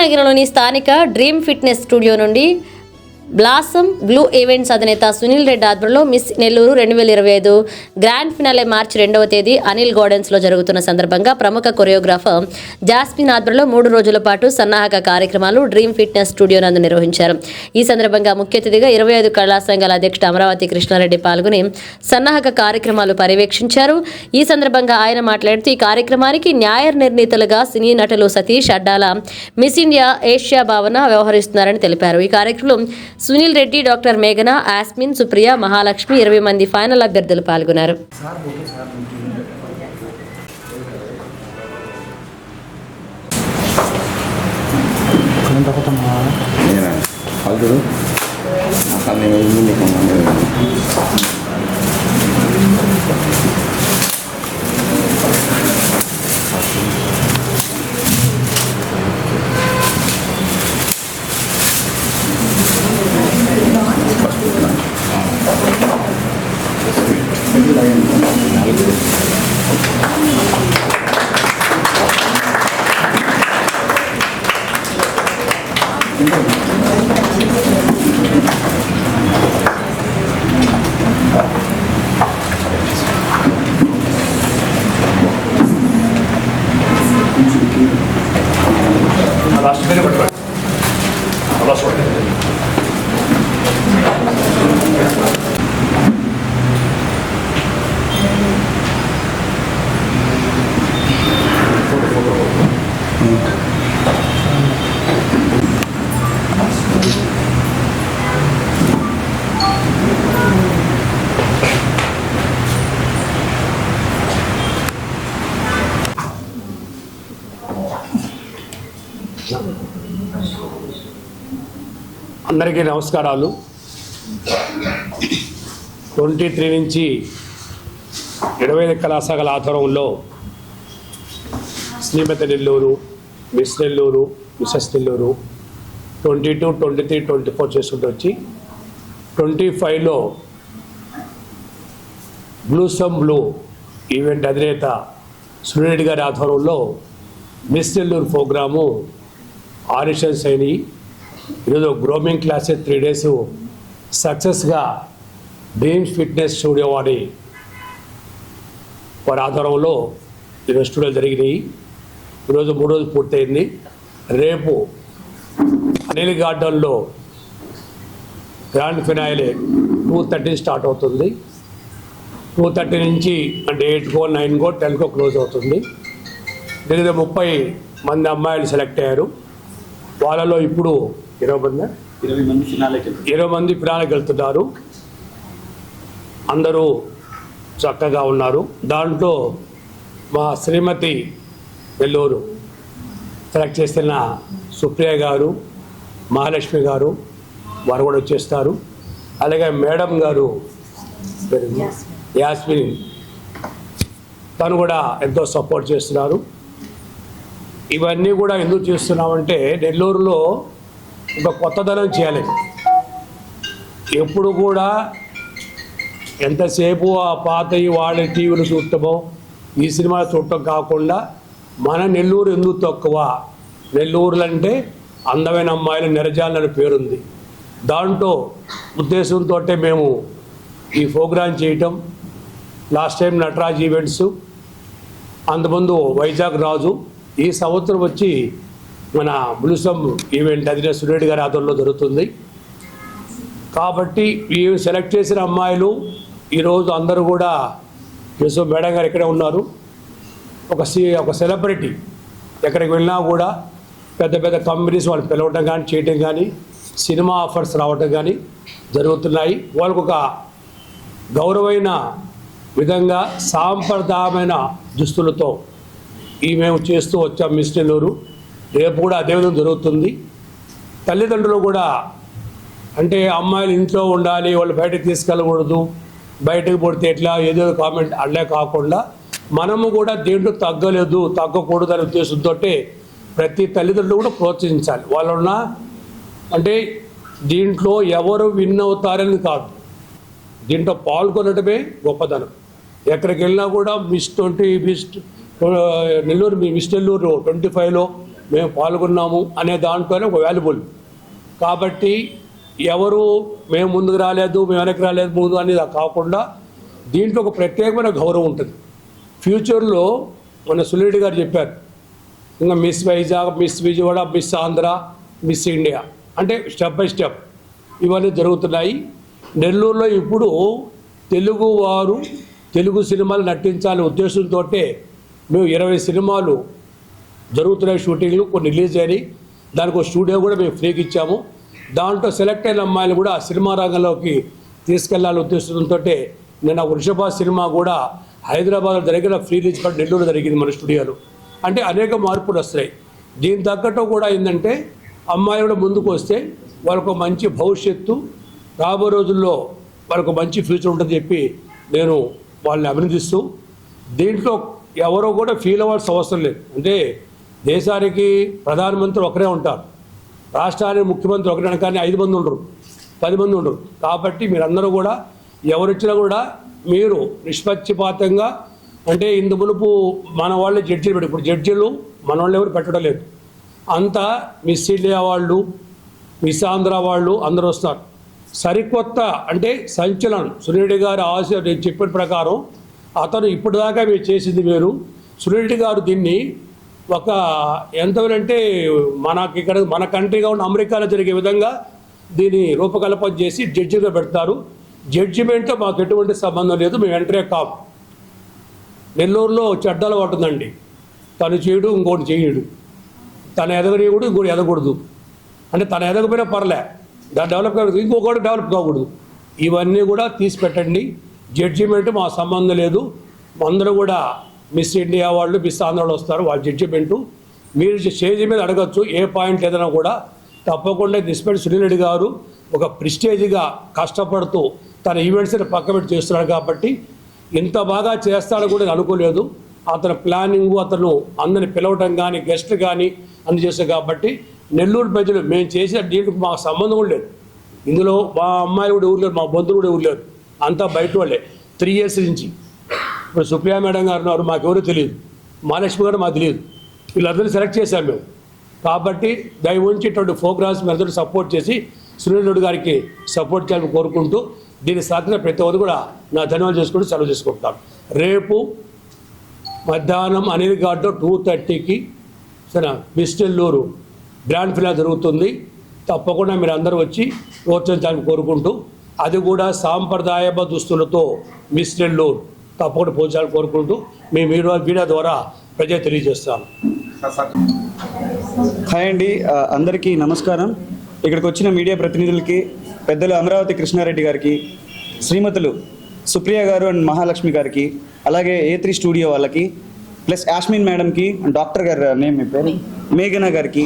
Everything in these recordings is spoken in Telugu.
నగరంలోని స్థానిక డ్రీమ్ ఫిట్నెస్ స్టూడియో నుండి బ్లాసమ్ బ్లూ ఈవెంట్స్ అధినేత సునీల్ రెడ్డి ఆధ్వర్యంలో మిస్ నెల్లూరు రెండు వేల ఇరవై ఐదు గ్రాండ్ ఫినాలే మార్చి రెండవ తేదీ అనిల్ గార్డెన్స్లో జరుగుతున్న సందర్భంగా ప్రముఖ కొరియోగ్రాఫర్ జాస్మిన్ ఆధ్వర్యంలో మూడు రోజుల పాటు సన్నాహక కార్యక్రమాలు డ్రీమ్ ఫిట్నెస్ స్టూడియో నందు నిర్వహించారు. ఈ సందర్భంగా ముఖ్య అతిథిగా ఇరవై ఐదు కళా సంఘాల అధ్యక్షుడు అమరావతి కృష్ణారెడ్డి పాల్గొని సన్నాహక కార్యక్రమాలు పర్యవేక్షించారు. ఈ సందర్భంగా ఆయన మాట్లాడుతూ ఈ కార్యక్రమానికి న్యాయ నిర్ణీతలుగా సినీ నటులు Satish Addala Miss India Asia Bhavana వ్యవహరిస్తున్నారని తెలిపారు. ఈ కార్యక్రమం సునీల్ రెడ్డి డాక్టర్ మేఘన ఆస్మిన్ సుప్రియ మహాలక్ష్మి ఇరవై మంది ఫైనల్ అభ్యర్థులు పాల్గొన్నారు. నేనా? July. అందరికీ నమస్కారాలు. ట్వంటీ త్రీ నుంచి ఇరవై ఐదు కళాశాల ఆధ్వర్యంలో శ్రీమతి Nellore Miss Nellore Mrs Nellore twenty two twenty three twenty four చేసుకుంటూ వచ్చి ట్వంటీ ఫైవ్లో బ్లూసమ్ బ్లూ ఈవెంట్ అధినేత సురేరెడ్డి గారి ఆధ్వర్యంలో మిస్ నెల్లూరు ప్రోగ్రాము ఆరిషన్ అయినాయి ఈరోజు గ్రోమింగ్ క్లాసెస్ త్రీ డేస్ సక్సెస్గా డ్రీమ్స్ ఫిట్నెస్ స్టూడియో వారి వారి ఆధ్వర్యంలో ఈరోజు స్టూడియోలు జరిగినాయి. ఈరోజు మూడు రోజులు పూర్తయింది. రేపు అనిల్ గార్డెన్లో grand finale two thirty start అవుతుంది. టూ థర్టీ నుంచి అంటే ఎయిట్కో నైన్కో టెన్కో క్లోజ్ అవుతుంది. దగ్గర ముప్పై మంది అమ్మాయిలు సెలెక్ట్ అయ్యారు. వాళ్ళలో ఇప్పుడు ఇరవై మంది? ఇరవై మంది ఫినాలేకి ఇరవై మంది ఫినాలకు వెళ్తున్నారు అందరూ చక్కగా ఉన్నారు. దాంట్లో మా శ్రీమతి వెల్లూరు సెలెక్ట్ చేసిన సుప్రియ గారు మహాలక్ష్మి గారు వారు కూడా వచ్చేస్తారు. అలాగే మేడం గారు యాస్మిన్ తను కూడా ఎంతో సపోర్ట్ చేస్తున్నారు. ఇవన్నీ కూడా ఎందుకు చేస్తున్నామంటే నెల్లూరులో ఒక కొత్తదనం చేయాలి. ఎప్పుడు కూడా ఎంతసేపు ఆ పాతవి వాళ్ళ టీవీలు చూడటమో ఈ సినిమా చూడటం కాకుండా మన నెల్లూరు ఎందుకు తక్కువ? నెల్లూరులు అంటే అందమైన అమ్మాయిలు నిరజాలని పేరుంది. దాంట్లో ఉద్దేశంతో మేము ఈ ప్రోగ్రాం చేయటం. లాస్ట్ టైం నటరాజ్ ఈవెంట్స్ అంతకుముందు వైజాగ్ రాజు ఈ సంవత్సరం వచ్చి మన బులుసం ఈవెంట్ అధినే సురేడ్ గారి ఆధ్వర్యంలో జరుగుతుంది. కాబట్టి ఈ సెలెక్ట్ చేసిన అమ్మాయిలు ఈరోజు అందరూ కూడా యశో మేడం గారు ఇక్కడే ఉన్నారు. ఒక సి ఒక సెలబ్రిటీ ఎక్కడికి వెళ్ళినా కూడా పెద్ద పెద్ద కంపెనీస్ వాళ్ళు పిలవటం కానీ చేయటం కానీ సినిమా ఆఫర్స్ రావటం కానీ జరుగుతున్నాయి. వాళ్ళకు ఒక గౌరవమైన విధంగా సాంప్రదాయమైన దుస్తులతో ఈ మేము చేస్తూ వచ్చాం మిస్ నెల్లూరు రేపు కూడా అదే విధంగా జరుగుతుంది. తల్లిదండ్రులు కూడా అంటే అమ్మాయిలు ఇంట్లో ఉండాలి వాళ్ళు బయటకు తీసుకెళ్ళకూడదు బయటకు పడితే ఎట్లా ఏదో కామెంట్ అల్లే కాకుండా మనము కూడా దేంట్లో తగ్గలేదు తగ్గకూడదు అనే ఉద్దేశంతో ప్రతి తల్లిదండ్రులు కూడా ప్రోత్సహించాలి. వాళ్ళున్న అంటే దీంట్లో ఎవరు విన్ అవుతారని కాదు. దీంట్లో పాల్గొనడమే గొప్పదనం ఎక్కడికి వెళ్ళినా కూడా మిస్ ట్వంటీ మిస్ నెల్లూరు మీ మిస్ నెల్లూరు ట్వంటీ ఫైవ్లో మేము పాల్గొన్నాము అనే దాంట్లోనే ఒక వాల్యుబుల్. కాబట్టి ఎవరు మేము ముందుకు రాలేదు మేము వెనక్కి రాలేదు ముందు అనేది కాకుండా దీంట్లో ఒక ప్రత్యేకమైన గౌరవం ఉంటుంది. ఫ్యూచర్లో మన సునీడి గారు చెప్పారు ఇంకా Miss Vizag Miss Vijayawada Miss Andhra Miss India అంటే స్టెప్ బై స్టెప్ ఇవన్నీ జరుగుతున్నాయి. నెల్లూరులో ఇప్పుడు తెలుగు వారు తెలుగు సినిమాలు నటించాలనే ఉద్దేశంతో మేము ఇరవై సినిమాలు జరుగుతున్నాయి షూటింగ్లు కొన్ని రిలీజ్ అయినాయి. దానికి ఒక స్టూడియో కూడా మేము ఫ్రీకి ఇచ్చాము. దాంట్లో సెలెక్ట్ అయిన అమ్మాయిలు కూడా ఆ సినిమా రంగంలోకి తీసుకెళ్ళాలని ఉద్దేశంతో నిన్న వృషభ సినిమా కూడా హైదరాబాద్ జరిగిన ఫ్రీ రిలీజ్ కూడా నెల్లూరు జరిగింది మన స్టూడియోలో. అంటే అనేక మార్పులు వస్తాయి. దీని తగ్గట్టు కూడా ఏంటంటే అమ్మాయిలు కూడా ముందుకు వస్తే వాళ్ళకు మంచి భవిష్యత్తు రాబో రోజుల్లో వాళ్ళకు మంచి ఫ్యూచర్ ఉంటుందని చెప్పి నేను వాళ్ళని అభినందిస్తూ దీంట్లో ఎవరో కూడా ఫీల్ అవ్వాల్సిన అవసరం లేదు. అంటే దేశానికి ప్రధానమంత్రి ఒకరే ఉంటారు. రాష్ట్రానికి ముఖ్యమంత్రి ఒకరే కానీ ఐదు మంది ఉండరు పది మంది ఉండరు. కాబట్టి మీరందరూ కూడా ఎవరొచ్చినా కూడా మీరు నిష్పక్షపాతంగా అంటే ఇందు మునుపు మన వాళ్ళే జడ్జీలు పెట్టి ఇప్పుడు జడ్జీలు మన వాళ్ళు ఎవరు పెట్టడం లేదు. అంతా మిస్ ఇండియా వాళ్ళు మిస్ ఆంధ్ర వాళ్ళు అందరూ వస్తారు సరికొత్త అంటే సంచలనం. సునీడి గారి ఆశ నేను చెప్పిన ప్రకారం అతను ఇప్పటిదాకా మీరు చేసింది వేరు. సునీల్ గారు దీన్ని ఒక ఎంతవరంటే మనకి ఇక్కడ మన కంట్రీగా ఉన్న అమెరికాలో జరిగే విధంగా దీన్ని రూపకల్పన చేసి జడ్జిగా పెడతారు. జడ్జిమెంట్తో మాకు ఎటువంటి సంబంధం లేదు. మేము ఎంటరే కాం. నెల్లూరులో చెడ్డలు పడుతుందండి తను చేయడు ఇంకోటి చేయడు. తను ఎదగనీయకూడదు ఇంకోటి ఎదగకూడదు. అంటే తను ఎదగపోయినా పర్లే. దాన్ని డెవలప్ కాకూడదు ఇంకొకటి డెవలప్ కాకూడదు. ఇవన్నీ కూడా తీసి పెట్టండి. జడ్జిమెంట్ మా సంబంధం లేదు. అందరూ కూడా మిస్ ఇండియా వాళ్ళు మిస్ ఆంధ్ర వాళ్ళు వస్తారు వాళ్ళ జడ్జిమెంటు. మీరు స్టేజ్ మీద అడగచ్చు ఏ పాయింట్ ఏదైనా కూడా. తప్పకుండా దిస్పెట్ సునీల్ రెడ్డి గారు ఒక ప్రిస్టేజ్గా కష్టపడుతూ తన ఈవెంట్స్ని పక్కబెట్టి చేస్తున్నాడు కాబట్టి ఇంత బాగా చేస్తాడని కూడా అనుకోలేదు. అతని ప్లానింగ్ అతను అందరిని పిలవటం కానీ గెస్ట్ కానీ అన్ని చేశారు కాబట్టి నెల్లూరు ప్రజలు మేము చేసిన దీనికి మాకు సంబంధం లేదు. ఇందులో మా అమ్మాయి కూడా ఊరు లేదు మా బంధువులు కూడా ఊరు లేదు అంతా బయట వాళ్ళే. త్రీ ఇయర్స్ నుంచి. ఇప్పుడు సుప్రియా మేడం గారు ఉన్నారు మాకెవరూ తెలియదు. మహాలక్ష్మి గారు మాకు తెలియదు. వీళ్ళందరూ సెలెక్ట్ చేశాం మేము. కాబట్టి దయ ఉంచి ఇటువంటి ప్రోగ్రామ్స్ మీరందరూ సపోర్ట్ చేసి సునీల్ గారికి సపోర్ట్ చేయాలని కోరుకుంటూ దీని సహకరించిన ప్రతి ఒక్కరు కూడా నా ధన్యవాదాలు చేసుకుంటూ సెలవు చేసుకుంటాను రేపు మధ్యాహ్నం అనిల్ ఘాట్లో టూ థర్టీకి సరే మిస్టెల్లూరు గ్రాండ్ ఫినాల్ జరుగుతుంది. తప్పకుండా మీరు అందరూ వచ్చి ప్రోత్సహించాలని కోరుకుంటూ అది కూడా సాంప్రదాయబ దుస్తులతో మిస్టెల్లూరు తప్పకుండా పోల్చాలని కోరుకుంటూ మీ మీడియా మీడియా ద్వారా ప్రజలు తెలియజేస్తాను. హాయ్ అండి. అందరికీ నమస్కారం. ఇక్కడికి వచ్చిన మీడియా ప్రతినిధులకి పెద్దలు అమరావతి కృష్ణారెడ్డి గారికి శ్రీమతులు సుప్రియ గారు అండ్ మహాలక్ష్మి గారికి అలాగే ఏ త్రీ స్టూడియో వాళ్ళకి ప్లస్ యాష్మిన్ మేడంకి అండ్ డాక్టర్ గారు నేమ్ మీ పేరు? మేఘనా గారికి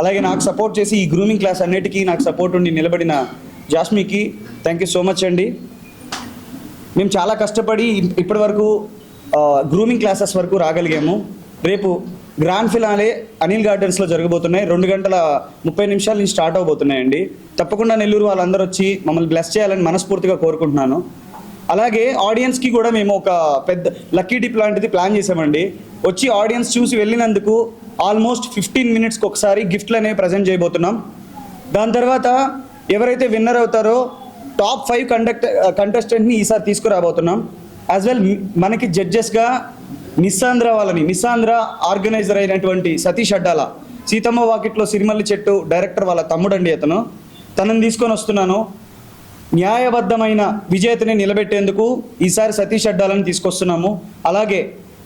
అలాగే నాకు సపోర్ట్ చేసి ఈ గ్రూమింగ్ క్లాస్ అన్నిటికీ నాకు సపోర్ట్ ఉండి నిలబడిన జాస్మికి థ్యాంక్ యూ సో మచ్ అండి. మేము చాలా కష్టపడి ఇప్పటి వరకు గ్రూమింగ్ క్లాసెస్ వరకు రాగలిగాము. రేపు గ్రాండ్ ఫినాలే అనిల్ గార్డెన్స్లో జరగబోతున్నాయి. రెండు గంటల ముప్పై నిమిషాల నుంచి స్టార్ట్ అవబోతున్నాయండి. తప్పకుండా నెల్లూరు వాళ్ళందరూ వచ్చి మమ్మల్ని బ్లెస్ చేయాలని మనస్ఫూర్తిగా కోరుకుంటున్నాను. అలాగే ఆడియన్స్కి కూడా మేము ఒక పెద్ద లక్కీ డిప్ లాంటిది ప్లాన్ చేసామండి వచ్చి ఆడియన్స్ చూసి వెళ్ళినందుకు ఆల్మోస్ట్ ఫిఫ్టీన్ మినిట్స్కి ఒకసారి గిఫ్ట్లు అనేవి ప్రజెంట్ చేయబోతున్నాం. దాని తర్వాత ఎవరైతే విన్నర్ అవుతారో టాప్ ఫైవ్ కండక్ట్ కంటెస్టెంట్ని ఈసారి తీసుకురాబోతున్నాం. యాజ్ వెల్ మనకి జడ్జెస్గా మిస్సాంధ్ర వాళ్ళని మిస్సాంధ్ర ఆర్గనైజర్ అయినటువంటి సతీష్ అడ్డాల సీతమ్మ వాకిట్లో సిరిమల్లి చెట్టు డైరెక్టర్ వాళ్ళ తమ్ముడండి అతను. తనని తీసుకొని వస్తున్నాను. న్యాయబద్ధమైన విజేతని నిలబెట్టేందుకు ఈసారి సతీష్ అడ్డాలని తీసుకొస్తున్నాము. అలాగే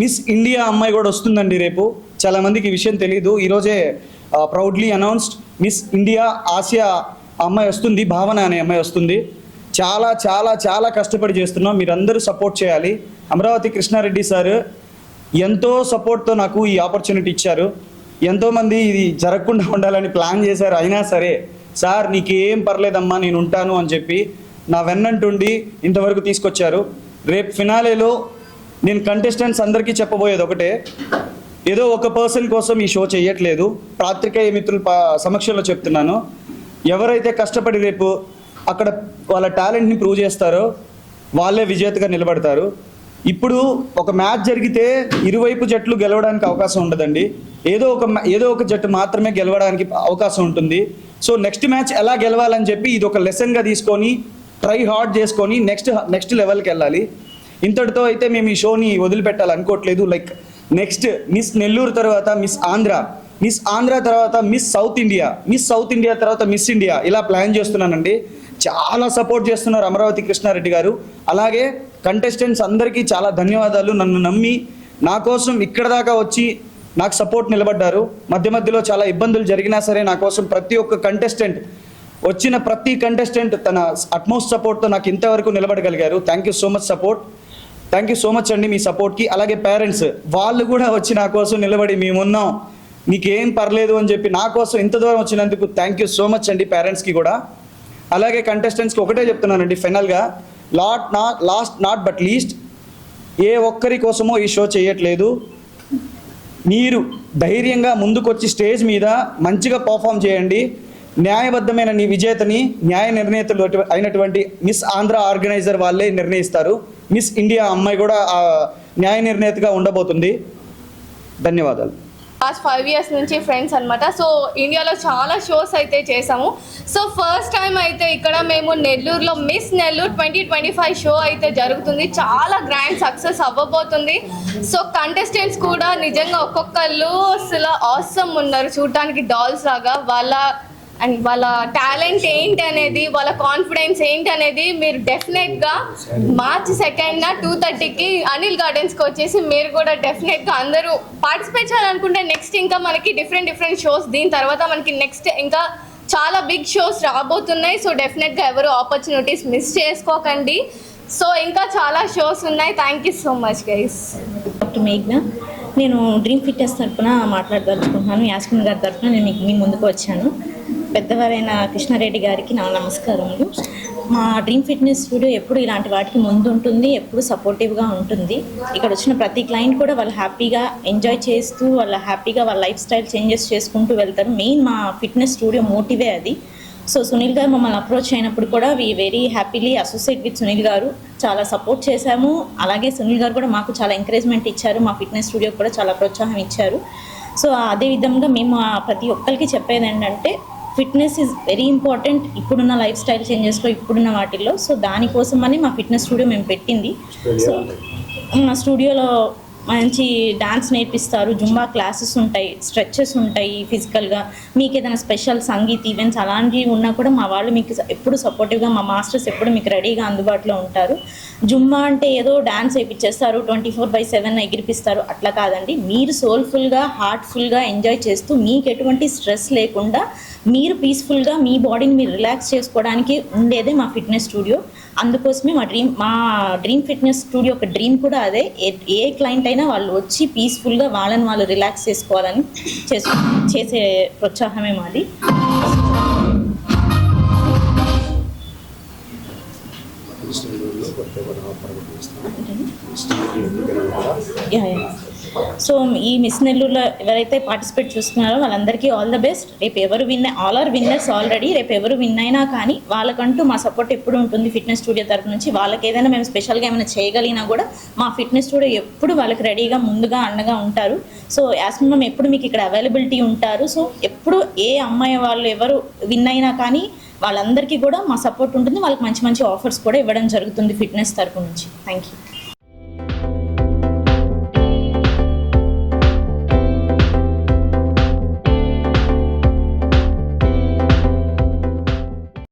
మిస్ ఇండియా అమ్మాయి కూడా వస్తుందండి రేపు. చాలామందికి ఈ విషయం తెలియదు ఈరోజే proudly announced Miss India Asia అమ్మాయి వస్తుంది భావన అనే అమ్మాయి వస్తుంది. చాలా చాలా చాలా కష్టపడి చేస్తున్నాం. మీరందరూ సపోర్ట్ చేయాలి. అమరావతి కృష్ణారెడ్డి సార్ ఎంతో సపోర్ట్తో నాకు ఈ ఆపర్చునిటీ ఇచ్చారు. ఎంతోమంది ఇది జరగకుండా ఉండాలని ప్లాన్ చేశారు. అయినా సరే సార్ నీకేం పర్లేదమ్మా నేను ఉంటాను అని చెప్పి నా వెన్నంటుండి ఇంతవరకు తీసుకొచ్చారు. రేపు ఫినాలేలో నేను కంటెస్టెంట్స్ అందరికీ చెప్పబోయేది ఒకటే. ఏదో ఒక పర్సన్ కోసం ఈ షో చేయట్లేదు. పాత్రికేయ మిత్రుల సమక్షంలో చెప్తున్నాను. ఎవరైతే కష్టపడి రేపు అక్కడ వాళ్ళ టాలెంట్ని ప్రూవ్ చేస్తారో వాళ్ళే విజేతగా నిలబడతారు. ఇప్పుడు ఒక మ్యాచ్ జరిగితే ఇరువైపు జట్లు గెలవడానికి అవకాశం ఉండదండి. ఏదో ఒక ఏదో ఒక జట్టు మాత్రమే గెలవడానికి అవకాశం ఉంటుంది. సో నెక్స్ట్ మ్యాచ్ ఎలా గెలవాలని చెప్పి ఇది ఒక లెసన్గా తీసుకొని ట్రై హార్డ్ చేసుకొని నెక్స్ట్ నెక్స్ట్ లెవెల్కి వెళ్ళాలి. ఇంతటితో అయితే మేము ఈ షోని వదిలిపెట్టాలి అనుకోవట్లేదు లైక్ నెక్స్ట్ మిస్ నెల్లూరు తర్వాత మిస్ ఆంధ్ర. మిస్ ఆంధ్ర తర్వాత Miss South India Miss South India తర్వాత మిస్ ఇండియా ఇలా ప్లాన్ చేస్తున్నానండి. చాలా సపోర్ట్ చేస్తున్నారు అమరావతి కృష్ణారెడ్డి గారు. అలాగే కంటెస్టెంట్స్ అందరికీ చాలా ధన్యవాదాలు. నన్ను నమ్మి నా కోసం ఇక్కడ దాకా వచ్చి నాకు సపోర్ట్ నిలబడ్డారు. మధ్య మధ్యలో చాలా ఇబ్బందులు జరిగినా సరే నా కోసం ప్రతి ఒక్క కంటెస్టెంట్ వచ్చిన ప్రతి కంటెస్టెంట్ తన అట్మోస్ట్ సపోర్ట్తో నాకు ఇంతవరకు నిలబడగలిగారు. Thank you so much support thank you so much అండి మీ సపోర్ట్కి అలాగే పేరెంట్స్ వాళ్ళు కూడా వచ్చి నా కోసం నిలబడి మేమున్నాం. నీకేం పర్లేదు అని చెప్పి నా కోసం ఇంత దూరం వచ్చినందుకు థ్యాంక్ యూ సో మచ్ అండి పేరెంట్స్కి కూడా. అలాగే కంటెస్టెంట్స్కి ఒకటే చెప్తున్నానండి ఫైనల్గా లాట్ నా లాస్ట్ నాట్ బట్ లీస్ట్ ఏ ఒక్కరి కోసమో ఈ షో చేయట్లేదు. మీరు ధైర్యంగా ముందుకొచ్చి స్టేజ్ మీద మంచిగా పర్ఫామ్ చేయండి. న్యాయబద్ధమైన నీ విజేతని న్యాయ నిర్ణేతలు అయినటువంటి మిస్ ఆంధ్ర ఆర్గనైజర్ వాళ్ళే నిర్ణయిస్తారు. మిస్ ఇండియా అమ్మాయి కూడా న్యాయ నిర్ణేతగా ఉండబోతుంది. ధన్యవాదాలు. లాస్ట్ ఫైవ్ ఇయర్స్ నుంచి ఫ్రెండ్స్ అనమాట సో ఇండియాలో చాలా షోస్ అయితే చేసాము. సో ఫస్ట్ టైం అయితే ఇక్కడ మేము నెల్లూరులో Miss Nellore twenty twenty five show అయితే జరుగుతుంది. చాలా గ్రాండ్ సక్సెస్ అవ్వబోతుంది. సో కంటెస్టెంట్స్ కూడా నిజంగా ఒక్కొక్కళ్ళు అసలు ఆసమ్ ఉన్నారు. చూడటానికి డాల్స్ లాగా వాళ్ళ అండ్ వాళ్ళ టాలెంట్ ఏంటి అనేది వాళ్ళ కాన్ఫిడెన్స్ ఏంటి అనేది మీరు డెఫినెట్గా మార్చ్ సెకండ్ టూ థర్టీకి అనిల్ గార్డెన్స్కి వచ్చేసి మీరు కూడా డెఫినెట్గా అందరూ పార్టిసిపేట్ చేయాలనుకుంటే నెక్స్ట్ ఇంకా మనకి డిఫరెంట్ డిఫరెంట్ షోస్ దీని తర్వాత మనకి నెక్స్ట్ ఇంకా చాలా బిగ్ షోస్ రాబోతున్నాయి. సో డెఫినెట్గా ఎవరు ఆపర్చునిటీస్ మిస్ చేసుకోకండి. సో ఇంకా చాలా షోస్ ఉన్నాయి. Thank you so much guys doctor మేఘ్న నేను డ్రీమ్ ఫిట్నెస్ తరఫున మాట్లాడదలుచుకుంటున్నాను. యాస్మిన్ గారి తరపున నేను మీకు మీ ముందుకు వచ్చాను. పెద్దవారైన కృష్ణారెడ్డి గారికి నా నమస్కారములు. మా డ్రీమ్ ఫిట్నెస్ స్టూడియో ఎప్పుడు ఇలాంటి వాటికి ముందు ఉంటుంది ఎప్పుడు సపోర్టివ్గా ఉంటుంది. ఇక్కడ వచ్చిన ప్రతి క్లయింట్ కూడా వాళ్ళు హ్యాపీగా ఎంజాయ్ చేస్తూ వాళ్ళ హ్యాపీగా వాళ్ళ లైఫ్ స్టైల్ చేంజెస్ చేసుకుంటూ వెళ్తారు. మెయిన్ మా ఫిట్నెస్ స్టూడియో మోటివే అది. సో సునీల్ గారు మమ్మల్ని అప్రోచ్ అయినప్పుడు కూడా we very happily associate with Sunil గారు. చాలా సపోర్ట్ చేశాము. అలాగే సునీల్ గారు కూడా మాకు చాలా ఎంకరేజ్మెంట్ ఇచ్చారు. మా ఫిట్నెస్ స్టూడియో కూడా చాలా ప్రోత్సాహం ఇచ్చారు. సో అదే విధంగా మేము ప్రతి ఒక్కరికి చెప్పేది ఏంటంటే ఫిట్నెస్ ఈజ్ వెరీ ఇంపార్టెంట్. ఇప్పుడున్న లైఫ్ స్టైల్ చేంజెస్లో ఇప్పుడున్న వాటిల్లో. సో దానికోసమని మా ఫిట్నెస్ స్టూడియో మేము పెట్టింది. సో మా స్టూడియోలో మంచి డాన్స్ నేర్పిస్తారు. జుంబా క్లాసెస్ ఉంటాయి స్ట్రెచెస్ ఉంటాయి ఫిజికల్గా. మీకు ఏదైనా స్పెషల్ సంగీత్ ఈవెంట్స్ అలాంటివి ఉన్నా కూడా మా వాళ్ళు మీకు ఎప్పుడు సపోర్టివ్గా మా మాస్టర్స్ ఎప్పుడు మీకు రెడీగా అందుబాటులో ఉంటారు. జుంబా అంటే ఏదో డాన్స్ వేయించేస్తారు ట్వంటీ ఫోర్ బై సెవెన్ ఎగిరిపిస్తారు. అట్లా కాదండి. మీరు సోల్ఫుల్గా హార్ట్ఫుల్గా ఎంజాయ్ చేస్తూ మీకు ఎటువంటి స్ట్రెస్ లేకుండా మీరు పీస్ఫుల్గా మీ బాడీని మీరు రిలాక్స్ చేసుకోవడానికి ఉండేదే మా ఫిట్నెస్ స్టూడియో అందుకోసమే మా డ్రీమ్ మా డ్రీమ్ ఫిట్నెస్ స్టూడియో ఒక డ్రీమ్ కూడా అదే. ఏ ఏ క్లయింట్ అయినా వాళ్ళు వచ్చి పీస్ఫుల్గా వాళ్ళని వాళ్ళు రిలాక్స్ చేసుకోవాలని చేసే ప్రోత్సాహమే మాది. సో ఈ మిస్ నెల్లూరులో ఎవరైతే పార్టిసిపేట్ చూస్తున్నారో వాళ్ళందరికీ ఆల్ ద బెస్ట్. రేపు ఎవరు win all are winners already రేపు ఎవరు విన్ అయినా కానీ వాళ్ళకంటూ మా సపోర్ట్ ఎప్పుడు ఉంటుంది ఫిట్నెస్ స్టూడియో తరపు నుంచి. వాళ్ళకి ఏదైనా మేము స్పెషల్గా ఏమైనా చేయగలిగినా కూడా మా ఫిట్నెస్ స్టూడియో ఎప్పుడు వాళ్ళకి రెడీగా ముందుగా అండగా ఉంటారు. సో యాజ్ మినిమం ఎప్పుడు మీకు ఇక్కడ అవైలబిలిటీ ఉంటారు. సో ఎప్పుడు ఏ అమ్మాయి వాళ్ళు ఎవరు విన్ అయినా కానీ వాళ్ళందరికీ కూడా మా సపోర్ట్ ఉంటుంది. వాళ్ళకి మంచి మంచి ఆఫర్స్ కూడా ఇవ్వడం జరుగుతుంది ఫిట్నెస్ తరపు నుంచి. Thank you